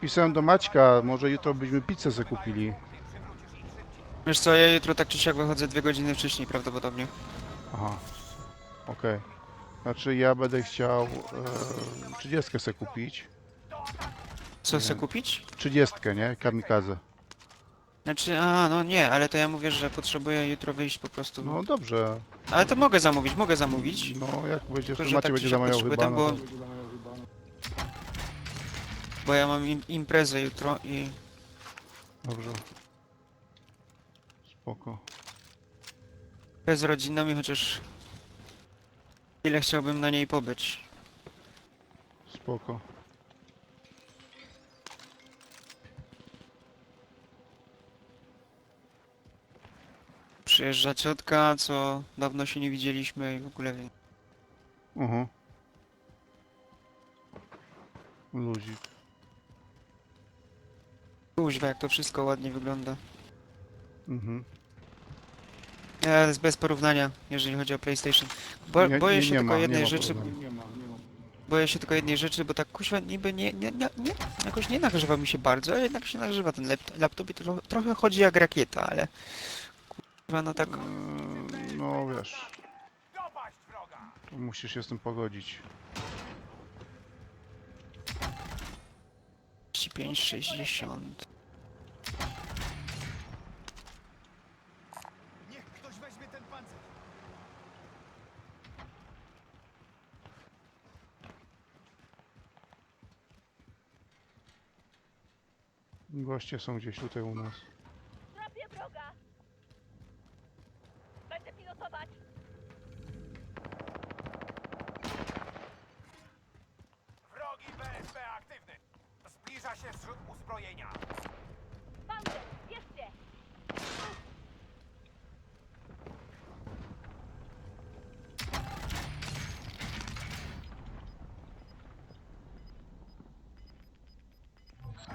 Pisałem do Maćka, może jutro byśmy pizzę sobie kupili. Wiesz co, ja jutro tak czy siak wychodzę dwie godziny wcześniej prawdopodobnie. Aha, okej. Znaczy ja będę chciał e, 30 sobie kupić. Co chcę kupić? 30, nie? Kamikaze. Znaczy, a no nie, ale to ja mówię, że potrzebuję jutro wyjść po prostu. No dobrze. Ale to mogę zamówić, mogę zamówić. No jak będzie, Tylko, to że Macie tak będzie się zamawiał chyba. potrzebuję, No, bo- to... Bo ja mam im imprezę jutro i Dobrze. Spoko. z rodzinami, chociaż ile chciałbym na niej pobyć. Spoko. Przyjeżdża ciotka, co dawno się nie widzieliśmy i w ogóle Mhm. Luzik. Kuźwa, jak to wszystko ładnie wygląda. Mhm. Ja jest bez porównania, jeżeli chodzi o PlayStation. Bo, Nie- boję nie- się nie tylko ma- nie jednej ma rzeczy. porównania. Boję się tylko jednej rzeczy, bo tak kuźwa niby nie, nie, nie, nie jakoś nie nagrzewa mi się bardzo, ale jednak się nagrzewa ten lap- laptop i tro, trochę chodzi jak rakieta, ale kuźwa no tak Eee, No wiesz. Musisz się z tym pogodzić. 35, 60. Niech ktoś weźmie ten pancerz. Goście są gdzieś tutaj u nas. Trafię wroga! Będę pilotować! Wrogi BSP aktywny. Zbliża się zrzut uzbrojenia. Panzer, bierzcie!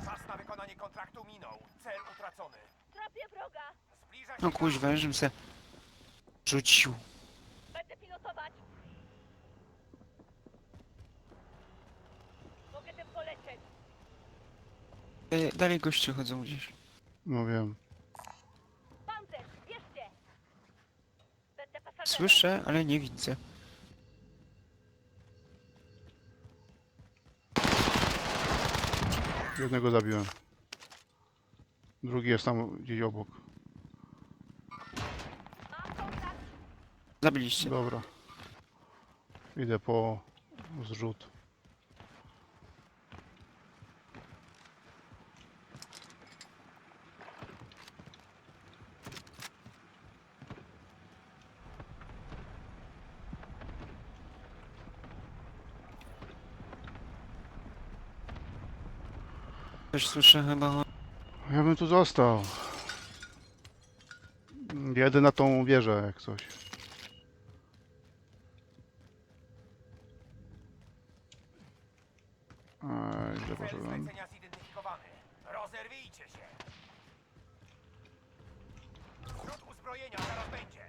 Czas na wykonanie kontraktu minął. Cel utracony. Trafię wroga! Zbliża się No kuźwa, żebym se rzucił. Będę pilotować! Mogę tym polecieć! E, Dalej goście chodzą gdzieś. No wiem. Panzer, bierzcie! Będę pasażerem! Słyszę, ale nie widzę. Jednego zabiłem. Drugi jest tam gdzieś obok. Mam kontakt! Zabiliście. Dobra. Idę po zrzut. Coś słyszę chyba. Ja bym tu został. Jedę na tą wieżę jak coś. Ej, gdzie Cel poszedłem? zlecenia zidentyfikowany. Rozerwijcie się. Uzbrojenia zaraz będzie.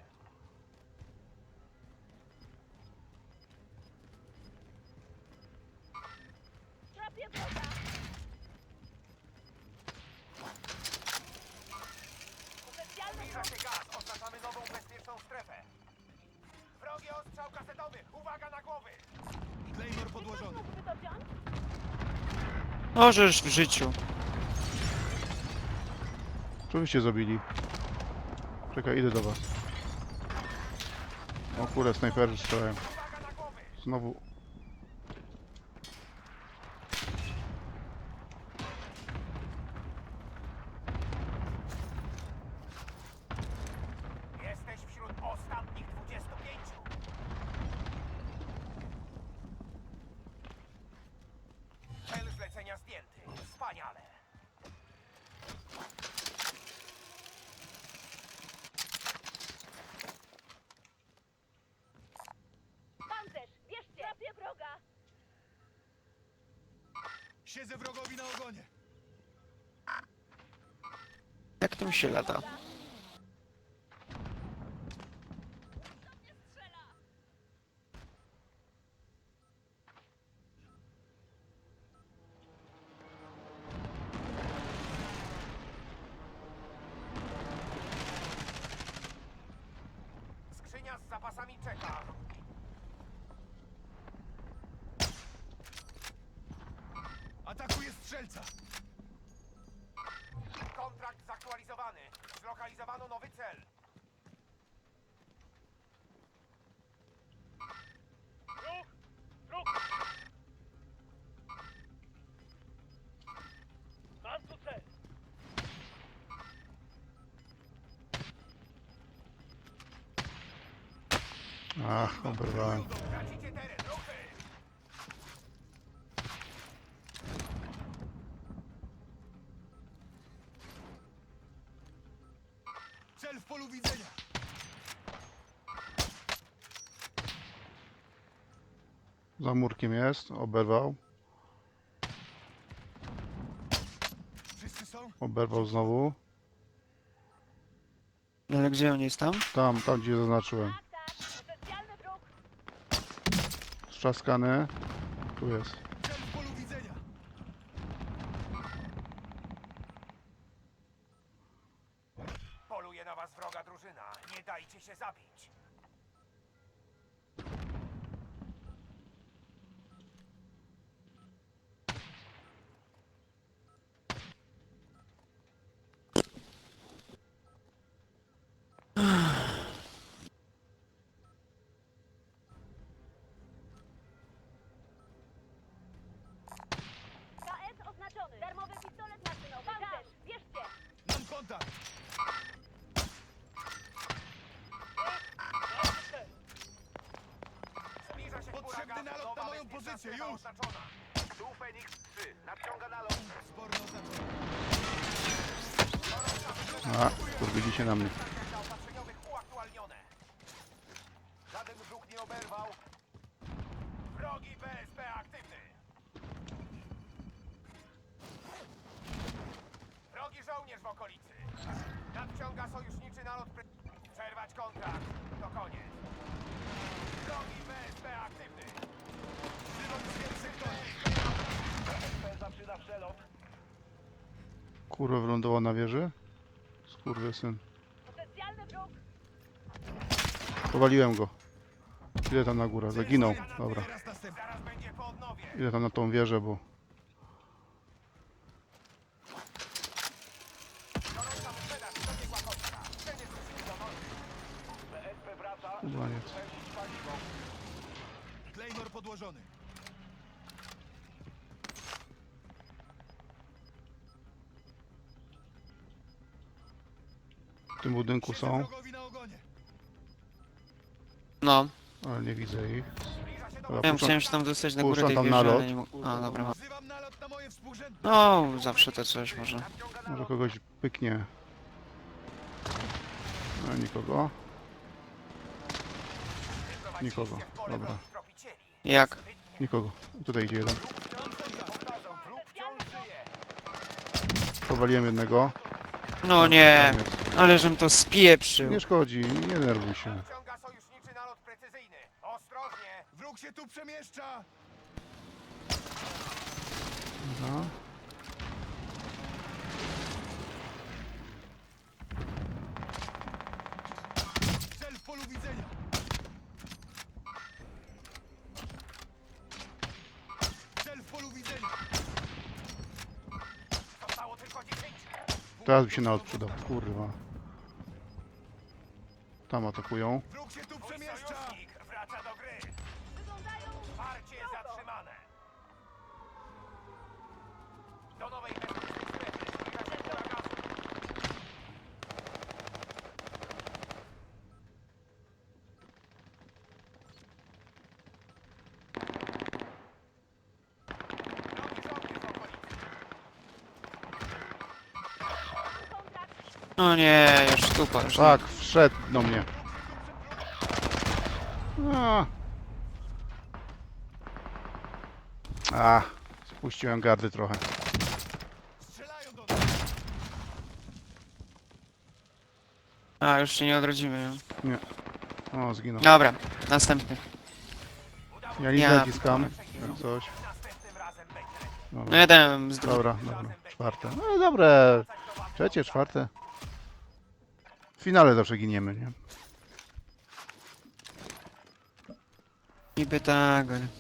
Kasetowy. Uwaga na głowy. Claymore podłożony. mógłby to wziąć? Możesz w życiu. Co byście zrobili? Czekaj, idę do was. O kurde, snajperzy strzelają. Znowu. Siedzę wrogowi na ogonie. Jak tym się lata? Skrzynia z zapasami czeka. Strzelca! Kontrakt zaktualizowany. Zlokalizowano nowy cel. Ruch! Ruch! Mam tu cel! Ach, oberwałem. Tracicie teren. Za murkiem jest, oberwał. Oberwał znowu. Ale gdzie on jest tam? Tam, tam gdzie zaznaczyłem. Strzaskany. Tu jest. Cel w polu widzenia! Poluje na was wroga drużyna. Nie dajcie się zabić. KS oznaczony! Darmowy pistolet maszynowy! Pancerz! Bierzcie! Mam kontakt! Zbliża się Potrzebny huragan. nalot Nowa na moją bezpieczna pozycję, strefa już! oznaczona. Tu Fenix 3. Nadciąga nalot. A, kurwili się na mnie. Standardy zaopatrzeniowych uaktualnione. Żaden wróg nie oberwał. Wrogi BSP aktywny. Wrogi żołnierz w okolicy. Nadciąga sojuszniczy nalot. Pre... Przerwać kontrakt. To koniec. Wrogi BSP aktywny. Zwiat sektora! BSP zaczyna przelot. Kurwa wylądował na wieży. Skurwysyn. Potencjalny wróg! Powaliłem go. Ile tam na górę? Zaginął. Dobra. Teraz następny. Zaraz będzie po odnowie. Ile tam na tą wieżę, bo... Paliwo. Claymore podłożony. W tym budynku są, wrogowi na ogonie. No. ale nie widzę ich. Dobra, Ja puszczam, się tam dostać na górę puszczam tej tam wieży, ale nie. A, dobra. Wzywam nalot na moje współrzędne. No, zawsze to coś może. Może kogoś pyknie. No nikogo. Nikogo. Dobra. Jak? Nikogo. Tutaj idzie jeden. Powaliłem jednego. No nie, Koniec. ale żem to spieprzył. Nie szkodzi, nie nerwuj się. Nadciąga sojuszniczy nalot precyzyjny. Ostrożnie. Wróg się tu przemieszcza! Dobra. Cel w polu widzenia! Teraz by się na przydał. Kurwa. Tam atakują. Wróg się tu Mój przemieszcza! sojusznik wraca do gry. Wyglądają... Parcie zatrzymane. Do nowej bezpiecznej strefy. Zbliża się pora gazu. Wrogi żołnierz w okolicy. Kontrakt! No nie, już stupa. Już Tak, wszedł do mnie. A. A, spuściłem gardy trochę. A, już się nie odrodzimy. Nie. O, zginął. Dobra, następny. Ja nic Ja naciskam. Jak coś. No Dobra, jeden z drugim. dobra, dobra. Czwarte. No dobre. Trzecie, czwarte. W finale zawsze giniemy, nie? Niby tak, ale...